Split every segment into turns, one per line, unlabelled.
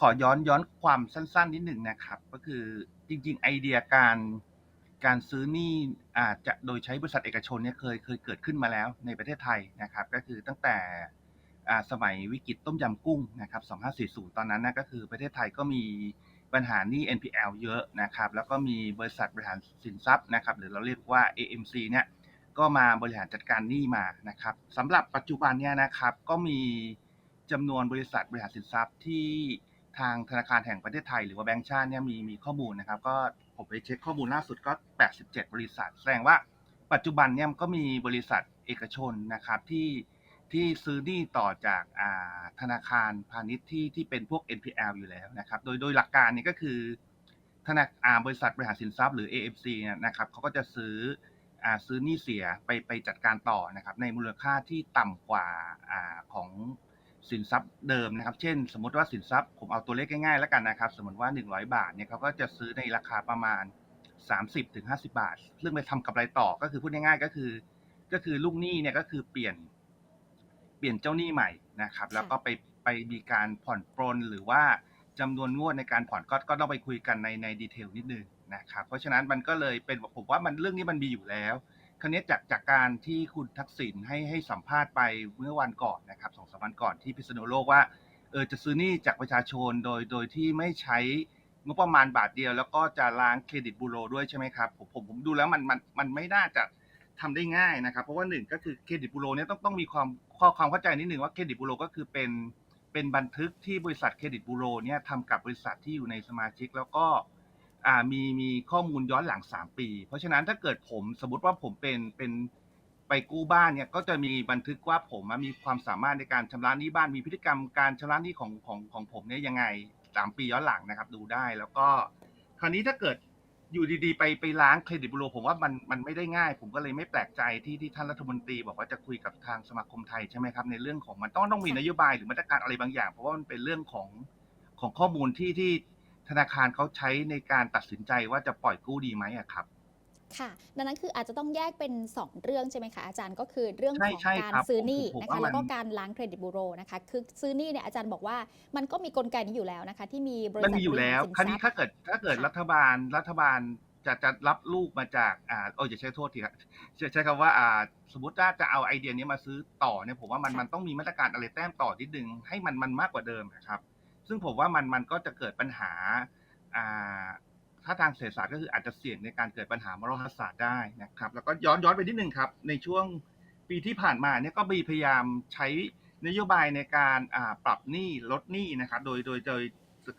ขอย้อนย้อนความสั้น ๆ นิดหนึ่งนะครับ ก็คือจริง ๆ ไอเดียการการซื้อหนี้อาจจะโดยใช้บริษัทเอกชนเนี่ยเคยเคยเกิดขึ้นมาแล้วในประเทศไทยนะครับ ก็คือตั้งแต่สมัยวิกฤตต้มยำกุ้งนะครับ 2540 ตอนนั้นนะก็คือประเทศไทยก็มีปัญหาหนี้ NPL เยอะนะครับ แล้วก็มีบริษัทบริหารสินทรัพย์นะครับ หรือเราเรียกว่า AMC เนี่ยก็มาบริหารจัดการหนี้มานะครับสำหรับปัจจุบันเนี่ยนะครับก็มีจำนวนบริษัทบริหารสินทรัพย์ที่ ทางธนาคารแห่งประเทศไทย หรือว่าแบงก์ชาติเนี่ยมีมีข้อมูลนะครับ ก็ผมไปเช็คข้อมูลล่าสุดก็ 87 บริษัท แสดงว่าปัจจุบันเนี่ยก็มีบริษัทเอกชนนะครับที่ที่ซื้อหนี้ต่อจากาธนาคารพาณิชย์ที่ที่เป็นพวก NPL อยู่แล้วนะครับ โดยโดยหลักการเนี่ยก็คือธนาอ่าบริษัทบริหารสินทรัพย์หรือ AFC เนี่ยนะครับเขาก็จะซื้อซื้อหนี้เสียไปไปจัดการต่อนะครับในมูลค่าที่ต่ำกว่าอ่าของ สินทรัพย์เดิมนะครับ เช่น สมมติว่าสินทรัพย์ผมเอาตัวเลขง่ายๆแล้วกันนะครับ สมมติว่า 100 บาทเนี่ยเขาก็จะซื้อในราคาประมาณ 30-50บาทซึ่องไปทำกำไรต่อก็คือพูดง่ายๆก็คือ ก็คือลูกหนี้เนี่ยก็คือเปลี่ยน เปลี่ยนเจ้าหนี้ใหม่นะครับ แล้วก็ไปไปมีการผ่อนปรนหรือว่าจำนวนงวดในการผ่อนก็ก็ต้องไปคุยกันในในดีเทลนิดนึงนะครับ เพราะฉะนั้นมันก็เลยเป็นผมว่ามันเรื่องนี้มันมีอยู่แล้ว คราวนี้จากจากการที่คุณทักษิณให้ให้สัมภาษณ์ไปเมื่อวันก่อนนะครับสองสามวันก่อนที่พิษณุโลกว่าเออจะซื้อหนี้จากประชาชนโดยโดยที่ไม่ใช้งบประมาณบาทเดียว แล้วก็จะล้างเครดิตบูโรด้วยใช่ไหมครับผมผมผมดูแล้วมันมันมันไม่น่าจะทำได้ง่ายนะครับ เพราะว่าหนึ่งก็คือเครดิตบูโรเนี่ยต้องต้องมีความข้อความเข้าใจนิดหนึ่งว่าเครดิตบูโรก็คือเป็นเป็นบันทึกที่บริษัทเครดิตบูโรเนี่ยทำกับบริษัทที่อยู่ในสมาชิกแล้วก็ อ่ามีมีข้อมูลย้อนหลัง3ปี เพราะฉะนั้นถ้าเกิดผมสมมติว่าผมเป็นเป็นไปกู้บ้านเนี่ยก็จะมีบันทึกว่าผมมีความสามารถในการชำระหนี้บ้านมีพฤติกรรมการชำระหนี้ของของของผมเนี่ยยังไง3ปีย้อนหลังนะครับดูได้แล้วก็ คราวนี้ถ้าเกิดอยู่ดีๆ ไปไปล้างเครดิตบูโรผมว่ามันมันไม่ได้ง่าย ผมก็เลยไม่แปลกใจที่ที่ท่านรัฐมนตรี บอกว่าจะคุยกับทางสมาคมไทยใช่ไหมครับในเรื่องของมันต้องต้องมีนโยบายหรือมาตรการอะไรบางอย่าง เพราะว่ามันเป็นเรื่องของของข้อมูลที่ที่ ธนาคารเขาใช้ในการตัดสินใจว่าจะปล่อยกู้ดีไหมอะครับ
ค่ะ ดังนั้นคืออาจจะต้องแยกเป็น 2 เรื่องใช่ไหมคะอาจารย์ก็คือเรื่อง
ใช่
ของ
ใช่
การ
ครับ
ซื้อหนี้
ผมผม
นะ
ว่า
คะ
มัน
แล้วก็การล้างเครดิตบูโรนะคะคือซื้อหนี้เนี่ยอาจารย์บอกว่ามันก็มีกลไกนี้อยู่แล้วนะคะ ที่มีบริ
มัน
ษัท
มีอยู่
บริ
แล้
หาร
ว
สิน
คราว
ทรั
นี้
พย์
ถ้าเกิดถ้าเกิด
ค่ะ
รัฐบาลรัฐบาลจะจะรับลูกมาจากอ่าโอ้ยอย่าใช้โทษทีครับใช้ใช้คำว่าอ่าสมมติว่าจะเอาไอเดียนี้มาซื้อต่อเนี่ยผมว่ามัน
ค่ะ
มันต้องมีมาตรการอะไรแต้มต่อนิดนึงให้มันมันมากกว่าเดิมนะครับ ซึ่งผมว่ามันมันก็จะเกิดปัญหาอ่าถ้าทางเศรษฐศาสตร์ก็คืออาจจะเสี่ยงในการเกิดปัญหามรดกศาสตร์ได้นะครับ แล้วก็ย้อนย้อนไปนิดนึงครับ ในช่วงปีที่ผ่านมาเนี่ยก็มีพยายามใช้นโยบายในการปรับหนี้ลดหนี้นะครับ โดยโดยโดย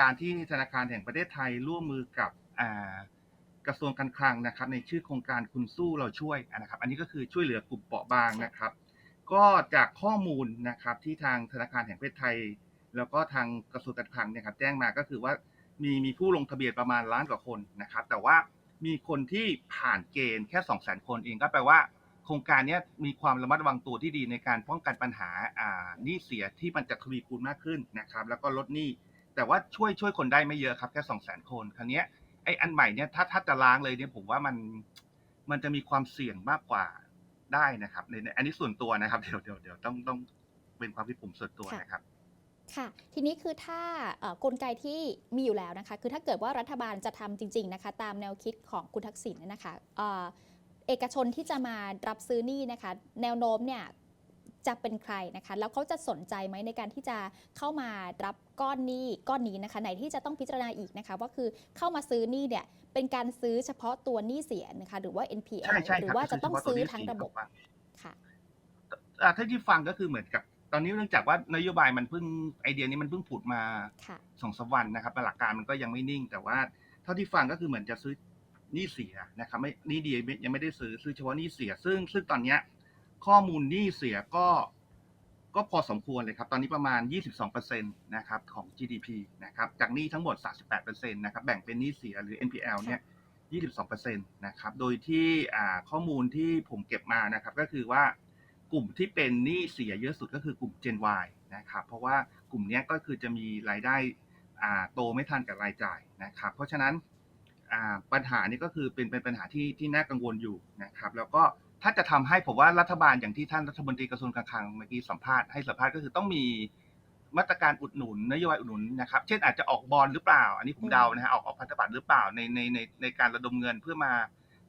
การที่ธนาคารแห่งประเทศไทยร่วมมือกับกระทรวงการคลังนะครับ ในชื่อโครงการคุณสู้เราช่วยนะครับ อันนี้ก็คือช่วยเหลือกลุ่มเปราะบางนะครับ ก็จากข้อมูลนะครับที่ทางธนาคารแห่งประเทศไทย แล้วก็ทางกระทรวงการคลังเนี่ยครับแจ้งมาก็คือว่ามีมีผู้ลงทะเบียนประมาณล้านกว่าคนนะครับ แต่ว่ามีคนที่ผ่านเกณฑ์แค่2 0 0 0 0 0คนเองก็แปลว่าโครงการนี้มีความระมัดระวังตัวที่ดีในการป้องกันปัญหาอ่าหนี้เสียที่มันจะทวีคูณมากขึ้นนะครับ แล้วก็ลดหนี้แต่ว่าช่วยช่วยคนได้ไม่เยอะครับแค่2 0 0 0 0 0คนคราวเนี้ไอ้อันใหม่เนี่ยถ้าถ้าจะล้างเลยเนี่ยผมว่ามันมันจะมีความเสี่ยงมากกว่าได้นะครับในในอันนี้ส่วนตัวนะครับเดี๋ยวเดี๋ยวเดี๋ยวต้องต้องเป็นความคิดผมส่วนตัวนะครับ
ค่ะ ทีนี้คือถ้าเอ่อกลไกที่มีอยู่แล้วนะคะ คือถ้าเกิดว่ารัฐบาลจะทำจริง ๆนะคะ ตามแนวคิดของคุณทักษิณเนี่ยนะคะเอ่อเอกชนที่จะมารับซื้อหนี้นะคะ แนวโน้มเนี่ยจะเป็นใครนะคะ แล้วเขาจะสนใจไหมในการที่จะเข้ามารับก้อนหนี้ก้อนนี้นะคะไหนที่จะต้องพิจารณาอีกนะคะว่าคือเข้ามาซื้อหนี้เนี่ยเป็นการซื้อเฉพาะตัวหนี้เสียนะคะ หรือว่า NPL
ใช่ใช่
หรื
ครับ
ว่า
ก็
จะ
คือ
ต้อง
เฉพาะตัว
ซื้อ
หนี้
ทั้ง
เสีย
ระบบ
ผมว่า
ค่ะ
อ่าถ้าที่ฟังก็คือเหมือนกับ ตอนนี้เนื่องจากว่านโยบายมันเพิ่งไอเดียนี้มันเพิ่งผุดมา
ค่ะ
สองสามวันนะครับแต่หลักการมันก็ยังไม่นิ่ง แต่ว่าเท่าที่ฟังก็คือเหมือนจะซื้อหนี้เสียนะครับไม่หนี้ดียังไม่ได้ซื้อซื้อเฉพาะหนี้เสีย ซึ่งซึ่งตอนเนี้ยข้อมูลหนี้เสียก็ก็พอสมควรเลยครับ ตอนนี้ประมาณ 22%นะครับของ GDP นะครับจากหนี้ทั้งหมด 38%นะครับแบ่งเป็นหนี้เสียหรือ NPL เนี่ย22%นะครับโดยที่อ่าข้อมูลที่ผมเก็บมานะครับก็คือว่า กลุ่มที่เป็นหนี้เสียเยอะสุดก็คือกลุ่ม Gen Y นะครับ เพราะว่ากลุ่มนี้ก็คือจะมีรายได้โตไม่ทันกับรายจ่ายนะครับ เพราะฉะนั้นปัญหานี้ก็คือเป็นเป็นปัญหาที่ที่น่ากังวลอยู่นะครับ แล้วก็ถ้าจะทำให้ผมว่ารัฐบาลอย่างที่ท่านรัฐมนตรีกระทรวงการคลังเมื่อกี้สัมภาษณ์ให้สัมภาษณ์ก็คือต้องมีมาตรการอุดหนุนนโยบายอุดหนุนนะครับ เช่นอาจจะออกบอลหรือเปล่า อันนี้ผมเดานะฮะออกออกพันธบัตรหรือเปล่าในในในในการระดมเงินเพื่อมา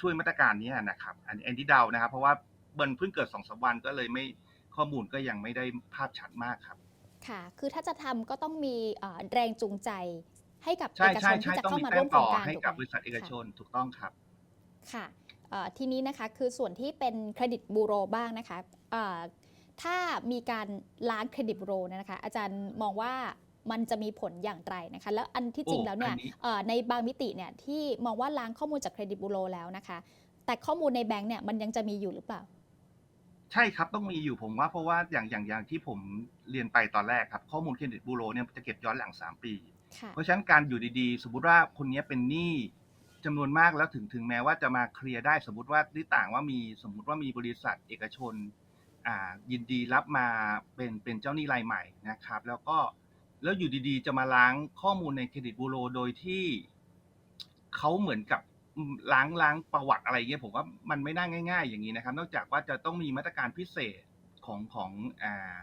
ช่วยมาตรการนี้นะครับ อันนี้อันนี้เดานะครับ เพราะว่า เบิร์นเพิ่งเกิดสองสามวันก็เลยไม่ข้อมูลก็ยังไม่ได้ภาพชัดมากครับ
ค่ะ คือถ้าจะทำก็ต้องมีเอ่อแรงจูงใจให้กับ
ใช่
เอกช
ใช่
นที่
ใช่
จะ
ต้อง
เข้า
มี
มา
แต้
ร่ว
ม
มโคร
ต่อง
การ
ให้
ถูก
กับ
ไหม
บริษัทเอกช
ค่ะ
นถูกต้องครับ
ค่ะเอ่อทีนี้นะคะคือส่วนที่เป็นเครดิตบูโรบ้างนะคะเอ่อถ้ามีการล้างเครดิตบูโรเนยนะคะ อาจารย์มองว่ามันจะมีผลอย่างไรนะคะ แล้วอันที่จริง
โอ้
แล้วเนี่ย
อันนี้
เอ่อในบางมิติเนี่ยที่มองว่าล้างข้อมูลจากเครดิตบูโรแล้วนะคะ แต่ข้อมูลในแบงก์เนี่ยมันยังจะมีอยู่หรือเปล่า
ใช่ครับต้องมีอยู่ผมว่าเพราะว่าอย่างอย่างอย่างที่ผมเรียนไปตอนแรกครับข้อมูลเครดิตบูโรเนี่ยจะเก็บย้อนหลัง 3 ปี
ค่ะ
เพราะฉะนั้นการอยู่ดีๆ สมมติว่าคนนี้เป็นหนี้จำนวนมากแล้วถึงถึงแม้ว่าจะมาเคลียร์ได้สมมติว่าที่ต่างว่ามีสมมุติว่ามีบริษัทเอกชนอ่ายินดีรับมาเป็นเป็นเจ้าหนี้รายใหม่นะครับ แล้วก็แล้วอยู่ดีๆ จะมาล้างข้อมูลในเครดิตบูโรโดยที่เขาเหมือนกับ ล้างล้างประวัติอะไรเงี้ยผมว่ามันไม่น่าง่าย ๆ อย่างนี้นะครับ นอกจากว่าจะต้องมีมาตรการพิเศษของของอ่า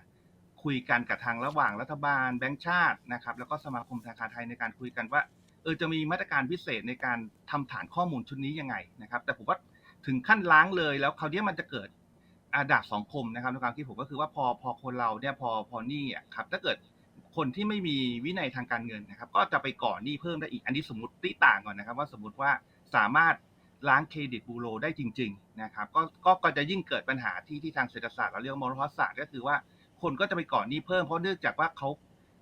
คุยกันกับทางระหว่างรัฐบาลแบงก์ชาตินะครับ แล้วก็สมาคมธนาคารไทยในการคุยกันว่าเออจะมีมาตรการพิเศษในการทำฐานข้อมูลชุดนี้ยังไงนะครับ แต่ผมว่าถึงขั้นล้างเลยแล้วคราวนี้มันจะเกิดอาดาบสองคมนะครับในความคิดผมก็คือว่าพอพอคนเราเนี่ยพอพอหนี้อะครับถ้าเกิดคนที่ไม่มีวินัยทางการเงินนะครับ ก็จะไปก่อหนี้เพิ่มได้อีกอันนี้สมมติติต่างก่อนนะครับ ว่าสมมติว่า สามารถล้างเครดิตบูโรได้จริงๆนะครับก็ก็ก็จะยิ่งเกิดปัญหาที่ที่ทางเศรษฐศาสตร์เราเรียกว่ามรดกศาสตร์ก็คือว่าคนก็จะไปก่อนหนี้เพิ่มเพราะเนื่องจากว่าเขา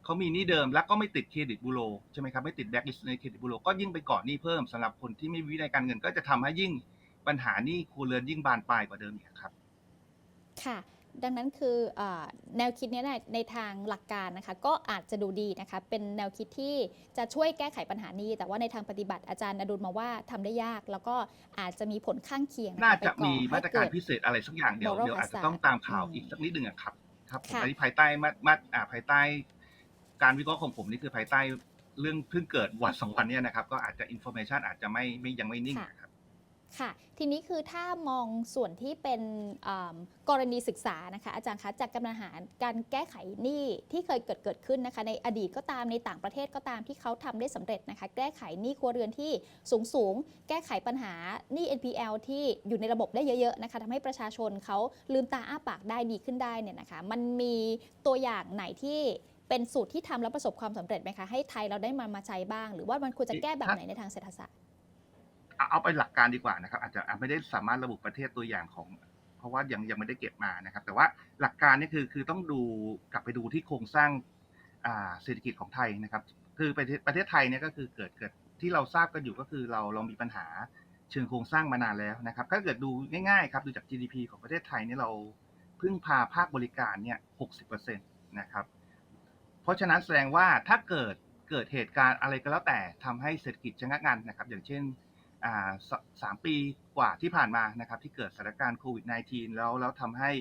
เขามีหนี้เดิมแล้วก็ไม่ติดเครดิตบูโรใช่ไหมครับไม่ติดแบ็กลิสต์ในเครดิตบูโรก็ยิ่งไปก่อนหนี้เพิ่มสำหรับคนที่ไม่มีวินัยการเงิน ก็จะทำให้ยิ่งปัญหาหนี้ครัวเรือนยิ่งบานปลายกว่าเดิมอีกครับ
ค่ะ ดังนั้นคือเออแนวคิดเนี้ในในทางหลักการนะคะก็อาจจะดูดีนะคะเป็นแนวคิดที่จะช่วยแก้ไขปัญหานี้ แต่ว่าในทางปฏิบัติอาจารย์อดุลมองว่าทำได้ยาก แล้วก็อาจจะมีผลข้างเคียงค
น่า
ไป
จะ
ก่อ
มี
ให้
มาตรการ
เด
พิเศษอะไรสักอย่างเดี๋ยว
moral
เดี๋ยวอาจจะ
hazard
ต้องตามข่าว
อืม
อีกสักนิดหนึ่งอะครับครับผม
ค่ะ
อันนี้ภายใต้มามาอ่าภายใต้ การวิเคราะห์ของผมนี่คือภายใต้เรื่องเพิ่งเกิดวันสองวันเนี้นะครับ ก็อาจจะอินโฟเมชันอาจจะไม่ไม่ยังไม่นิ่ง
ค่ะ
นะครับ
ค่ะ ทีนี้คือถ้ามองส่วนที่เป็นกรณีศึกษานะคะ อาจารย์คะจากกำลังหารการแก้ไขหนี้ที่เคยเกิดเกิดขึ้นนะคะ ในอดีตก็ตามในต่างประเทศก็ตามที่เขาทำได้สำเร็จนะคะ แก้ไขหนี้ครัวเรือนที่สูงสูงแก้ไขปัญหาหนี้ NPL ที่อยู่ในระบบได้เยอะๆนะคะทำให้ประชาชนเขาลืมตาอ้าปากได้ดีขึ้นได้เนี่ยนะคะ มันมีตัวอย่างไหนที่เป็นสูตรที่ทำแล้วประสบความสำเร็จไหมคะให้ไทยเราได้มามาใช้บ้าง หรือว่ามันควรจะแก้แบบไหนในทางเศรษฐศาสตร์
เอาเอาไปหลักการดีกว่านะครับ อาจจะไม่ได้สามารถระบุประเทศตัวอย่างของ เพราะว่ายังยังไม่ได้เก็บมานะครับ แต่ว่าหลักการนี่คือคือต้องดูกลับไปดูที่โครงสร้างเศรษฐกิจของไทยนะครับ คือประเทศประเทศไทยเนี่ยก็คือเกิดเกิดที่เราทราบกันอยู่ก็คือเราเรามีปัญหาเชิงโครงสร้างมานานแล้วนะครับ ถ้าเกิดดูง่ายๆครับดูจาก GDP ของประเทศไทยเนี่ยเราพึ่งพาภาคบริการเนี่ย60%นะครับ เพราะฉะนั้นแสดงว่าถ้าเกิดเกิดเหตุการณ์อะไรก็แล้วแต่ทำให้เศรษฐกิจชะงักงันนะครับ อย่างเช่น สามปีกว่าที่ผ่านมานะครับที่เกิดสถานการณ์โควิด -19 แล้วแล้วทำให้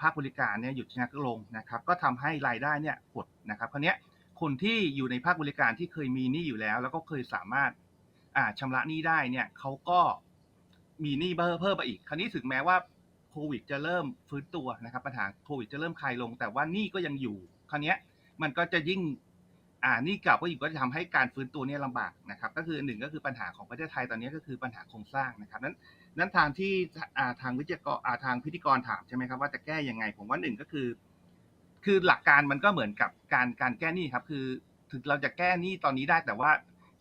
ภาคบริการเนี่ยหยุดชะงักลงนะครับก็ทำให้รายได้เนี่ยหดนะครับคราวนี้คนที่อยู่ในภาคบริการที่เคยมีหนี้อยู่แล้ว แล้วก็เคยสามารถอ่าชำระหนี้ได้เนี่ยเขาก็มีหนี้เพิ่มเพิ่มมาอีก คราวนี้ถึงแม้ว่าโควิดจะเริ่มฟื้นตัวนะครับปัญหาโควิดจะเริ่มคลายลง แต่ว่าหนี้ก็ยังอยู่ คราวนี้มันก็จะยิ่ง อ่านี่เก่าก็อยู่ก็จะทำให้การฟื้นตัวเนี่ยลำบากนะครับ ก็คือหนึ่งก็คือปัญหาของประเทศไทยตอนนี้ก็คือปัญหาโครงสร้างนะครับนั้นนั้นทางที่อ่าทางวิทยกรอ่าทางพิธีกรถามใช่ไหมครับว่าจะแก้ยังไงผมว่าหนึ่งก็คือ คือหลักการมันก็เหมือนกับการการแก้หนี้ครับ คือถึงเราจะแก้หนี้ตอนนี้ได้แต่ว่า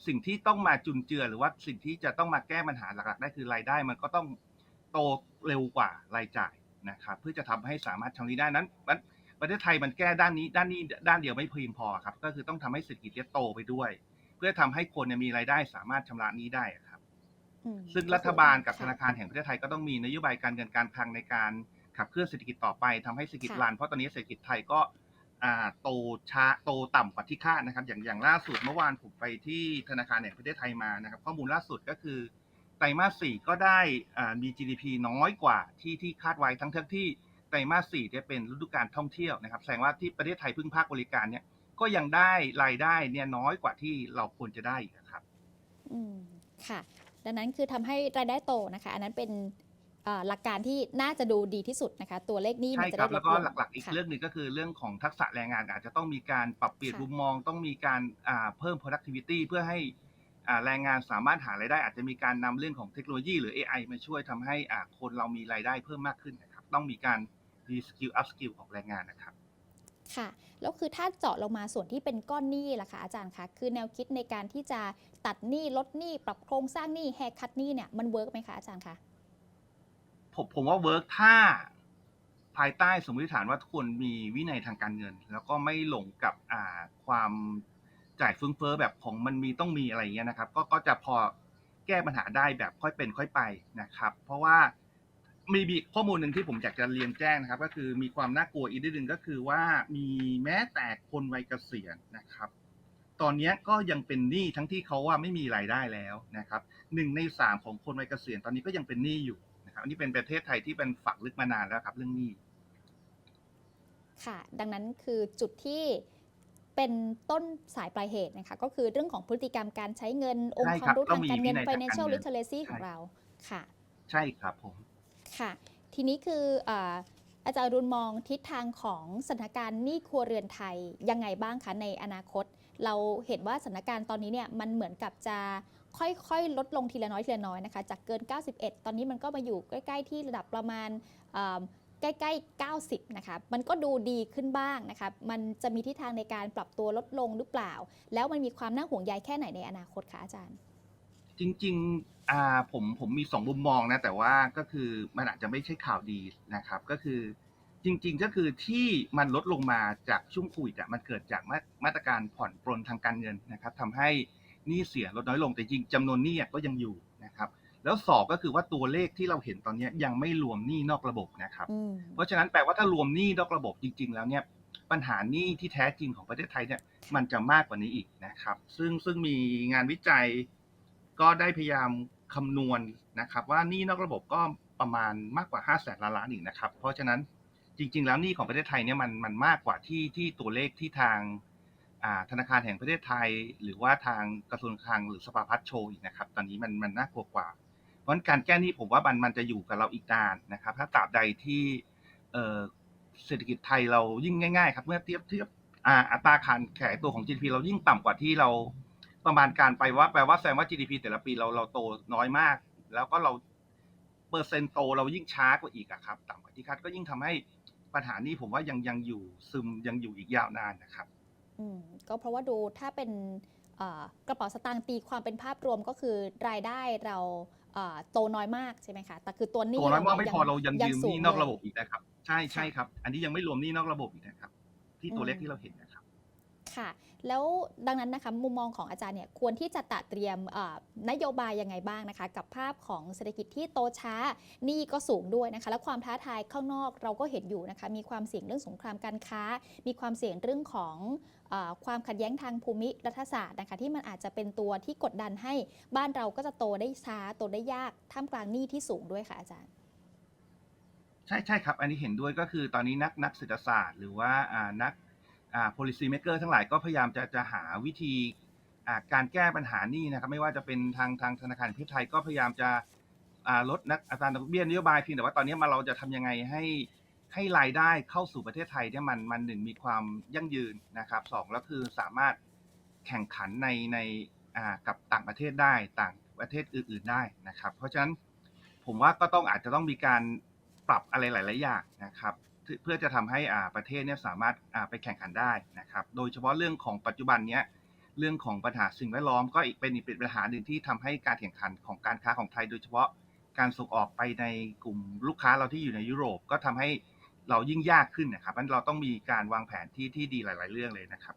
สิ่งที่ต้องมาจุนเจือหรือว่าสิ่งที่จะต้องมาแก้ปัญหาหลักๆ ได้คือรายได้ มันก็ต้องโตเร็วกว่ารายจ่ายนะครับ เพื่อจะทำให้สามารถชำระหนี้ได้นั้นนั้น ประเทศไทยมันแก้ด้านนี้ด้านนี้ด้านเดียวไม่เพียงพอครับ ก็คือต้องทำให้เศรษฐกิจเนี่ยโตไปด้วย เพื่อทำให้คนเนี่ยมีรายได้สามารถชำระหนี้ได้ครับ
อืม
ซึ่งรัฐบาลกับธนาคารแห่งประเทศไทยก็ต้องมีนโยบายการเงินการคลังในการขับเคลื่อนเศรษฐกิจต่อไปทำให้เศรษฐกิจรันเพราะตอนนี้เศรษฐกิจไทยก็อ่าโตช้าโตต่ำกว่าที่คาดนะครับ อย่างอย่างล่าสุดเมื่อวานผมไปที่ธนาคารแห่งประเทศไทยมานะครับ ข้อมูลล่าสุดก็คือไตรมาสสี่ก็ได้อ่ามี GDP น้อยกว่าที่ที่คาดไว้ทั้งทั้งที่ ไตรมาสสี่เนี่ยเป็นฤดูการท่องเที่ยวนะครับ แสดงว่าที่ประเทศไทยพึ่งภาคบริการเนี่ยก็ยังได้รายได้เนี่ยน้อยกว่าที่เราควรจะได้อีกครับ
อืมค่ะ ดังนั้นคือทำให้รายได้โตนะคะ อันนั้นเป็นเอ่อหลักการที่น่าจะดูดีที่สุดนะคะ ตัวเลขหนี้มั
ใช่
นจะ
ครั
ได้
บ
ล
แล้
ด
วก็
ลง
หลักๆ อีก
ค่ะ
เรื่องหนึ่งก็คือเรื่องของทักษะแรงงานอาจจะต้องมีการปรับเปลี่ยน
ค่ะ
มุมมอง ต้องมีการอ่าเพิ่ม productivity เพื่อให้อ่าแรงงานสามารถหารายได้ อาจจะมีการนำเรื่องของเทคโนโลยีหรือ AI มาช่วยทำให้อ่าคนเรามีรายได้เพิ่มมากขึ้นนะครับ ต้องมีการ reskill upskill ของแรงงานนะครับ
ค่ะแล้วคือถ้าเจาะลงมาส่วนที่เป็นก้อนหนี้ล่ะคะอาจารย์คะคือแนวคิดในการที่จะตัดหนี้ลดหนี้ปรับโครงสร้างหนี้แฮกคัดหนี้เนี่ยมันเวิร์กไหมคะอาจารย์คะ
ผมผมว่าเวิร์กถ้าภายใต้สมมติฐานว่าทุกคนมีวินัยทางการเงิน แล้วก็ไม่หลงกับอ่าความจ่ายฟุ้งเฟ้อแบบของมันมีต้องมีอะไรอย่างเงี้ยนะครับ ก็ก็จะพอแก้ปัญหาได้แบบค่อยเป็นค่อยไปนะครับ เพราะว่า มีมีข้อมูลหนึ่งที่ผมอยากจะเรียนแจ้งนะครับ ก็คือมีความน่ากลัวอีกนิดนึงก็คือว่ามีแม้แต่คนวัยเกษียณนะครับ ตอนเนี้ยก็ยังเป็นหนี้ทั้งที่เขาว่าไม่มีรายได้แล้วนะครับหนึ่งในสามของคนวัยเกษียณตอนนี้ก็ยังเป็นหนี้อยู่นะครับอันนี้เป็นประเทศไทยที่เป็นฝักลึกมานานแล้วครับ เรื่องหนี้
ค่ะ ดังนั้นคือจุดที่เป็นต้นสายปลายเหตุนะคะ ก็คือเรื่องของพฤติกรรมการใช้เงินองค์
ใช่
ควา
ครั
ม
บ
รู้
ต้อ
ทางง
มี
การเงิน
วินัยทางการ
financial
เงิน
literacy
ใช่
ของเราค่ะ
ใช่ครับผม
ค่ะ ทีนี้คืออาจารย์รุณมองทิศทางของสถานการณ์หนี้ครัวเรือนไทยยังไงบ้างคะในอนาคต เราเห็นว่าสถานการณ์ตอนนี้เนี่ยมันเหมือนกับจะค่อยๆ ลดลงทีละน้อยทีละน้อยนะคะจากเกิน 91 ตอนนี้มันก็มาอยู่ใกล้ ๆ ที่ระดับประมาณใกล้ๆ 90 นะคะ มันก็ดูดีขึ้นบ้างนะคะ มันจะมีทิศทางในการปรับตัวลดลงหรือเปล่า แล้วมันมีความน่าห่วงใยแค่ไหนในอนาคตคะอาจารย์
จริง ๆ อ่าผมผมมีสองมุมมองนะแต่ว่าก็คือมันอาจจะไม่ใช่ข่าวดีนะครับ ก็คือจริง ๆ ก็คือที่มันลดลงมาจากช่วงโควิดอะมันเกิดจากมามาตรการผ่อนปรนทางการเงินนะครับทำให้หนี้เสียลดน้อยลงแต่จริงจำนวนหนี้อะก็ยังอยู่นะครับแล้วสองก็คือว่าตัวเลขที่เราเห็นตอนเนี้ยยังไม่รวมหนี้นอกระบบนะครับ
อืม
เพราะฉะนั้นแปลว่าถ้ารวมหนี้นอกระบบจริง ๆ แล้วเนี่ยปัญหาหนี้ที่แท้จริงของประเทศไทยเนี่ยมันจะมากกว่านี้อีกนะครับ ซึ่งซึ่งมีงานวิจัยก็ได้พยายาม คำนวณนะครับว่านี้นอกระบบก็ประมาณมากกว่า5้าแสนล้านล้านอีกนะครับ เพราะฉะนั้นจริง ๆ แล้วหนี้ของประเทศไทยเนี่ยมันมันมากกว่าที่ที่ตัวเลขที่ทางธนาคารแห่งประเทศไทย หรือว่าทางกระทรวงคลังหรือสภาพัฒน์โชว์อีกนะครับ ตอนนี้มันมันน่ากลัวกว่า เพราะการแก้หนี้ผมว่ามันมันจะอยู่กับเราอีกนานนะครับ ถ้าตราบใดที่เศรษฐกิจไทยเรายิ่งง่ายๆครับเมื่อเทียบเทียบอัตราการขยายตัวของ GDP เรายิ่งต่ำกว่าที่เรา ประมาณการไปว่าแปลว่าแสดงว่า GDP แต่ละปีเราเราโตน้อยมาก แล้วก็เราเปอร์เซ็นต์โตเรายิ่งช้ากว่าอีกอะครับต่ำกว่าที่คาดก็ยิ่งทำให้ปัญหานี้ผมว่ายังยังอยู่ซึมยังอยู่อีกยาวนานนะครับ
อืมก็เพราะว่าดูถ้าเป็นเอ่อกระเป๋าสตางค์ตีความเป็นภาพรวมก็คือรายได้เราเอ่อโตน้อยมากใช่ไหมคะ แต่คือตัวหนี้
ตัวน้อยมาก
เไม่
พอเรายังยืมห
สู
นี้
ง
นอก
เลย
ระบบอีกนะครับ ใช่ใช่ครับ อันนี้ยังไม่รวมหนี้นอกระบบอีกนะครับ ที่ตัวเลข
อืม
ที่เราเห็นนะ ค่ะ
แล้วดังนั้นนะคะมุมมองของอาจารย์เนี่ยควรที่จะตัดเตรียมนโยบายยังไงบ้างนะคะ กับภาพของเศรษฐกิจที่โตช้าหนี้ก็สูงด้วยนะคะ และความท้าทายข้างนอกเราก็เห็นอยู่นะคะ มีความเสี่ยงเรื่องสงครามการค้า มีความเสี่ยงเรื่องของอความขัดแย้งทางภูมิรัฐศาสตร์นะคะ ที่มันอาจจะเป็นตัวที่กดดันให้บ้านเราก็จะโตได้ช้าโตได้ยากท่ามกลางหนี้ที่สูงด้วยค่ะอาจารย์
ใช่ใช่ครับ อันนี้เห็นด้วยก็คือตอนนี้นักนักเศรษฐศาสตร์ หรือว่านัก policy maker ทั้งหลายก็พยายามจะจะหาวิธีอ่าการแก้ปัญหานี้นะครับไม่ว่าจะเป็นทางทางธนาคารแห่งประเทศไทยก็พยายามจะอ่าลดนักอัตราดอกเบี้ยนโยบายเพียงแต่ว่าตอนนี้มาเราจะทำยังไงให้ให้รายได้เข้าสู่ประเทศไทยเนี่ยมันมันหนึ่งมีความยั่งยืนนะครับสองแล้วคือสามารถแข่งขันในในอ่ากับต่างประเทศได้ต่างประเทศอื่น ๆได้นะครับ เพราะฉะนั้นผมว่าก็ต้องอาจจะต้องมีการปรับอะไรหลาย ๆ อย่างนะครับ เพื่อจะทำให้อ่าประเทศเนี่ยสามารถอ่าไปแข่งขันได้นะครับ โดยเฉพาะเรื่องของปัจจุบันเนี้ยเรื่องของปัญหาสิ่งแวดล้อมก็อีกเป็นอีกเป็นปัญหาหนึ่งที่ทำให้การแข่งขันของการค้าของไทย โดยเฉพาะการส่งออกไปในกลุ่มลูกค้าเราที่อยู่ในยุโรปก็ทำให้เรายิ่งยากขึ้นนะครับเพราะฉะนั้นเราต้องมีการวางแผนที่ที่ดีหลาย ๆ เรื่องเลยนะครับ